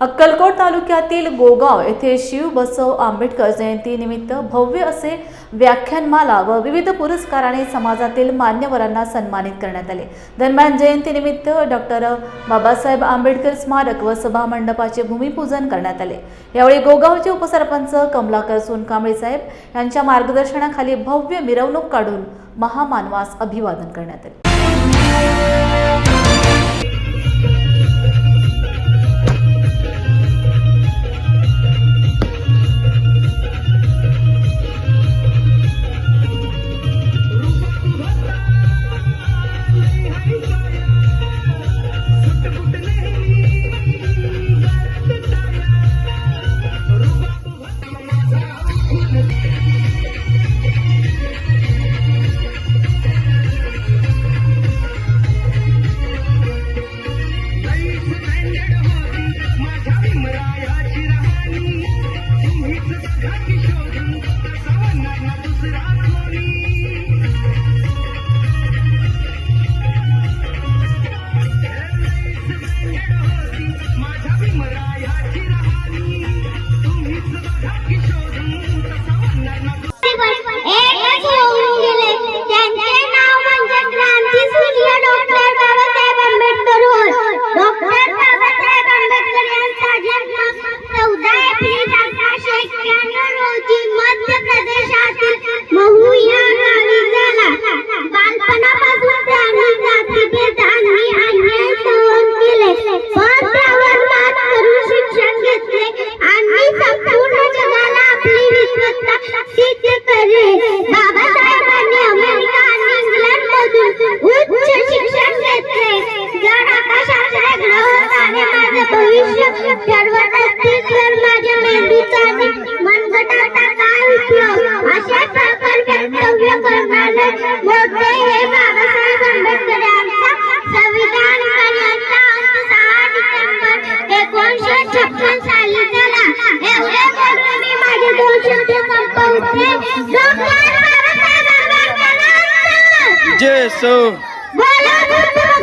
अक्कलकोट तालुक्यातील गोगाव येथे शिव बसव आंबेडकर जयंतीनिमित्त भव्य असे व्याख्यानमाला व विविध पुरस्काराने समाजातील मान्यवरांना सन्मानित करण्यात आले. दरम्यान जयंतीनिमित्त डॉक्टर बाबासाहेब आंबेडकर स्मारक व सभा मंडपाचे भूमिपूजन करण्यात आले. यावेळी गोगावचे उपसरपंच कमलाकर सोनकांबळे साहेब यांच्या मार्गदर्शनाखाली भव्य मिरवणूक काढून महामानवास अभिवादन करण्यात आले. Jesus. Bola, bola,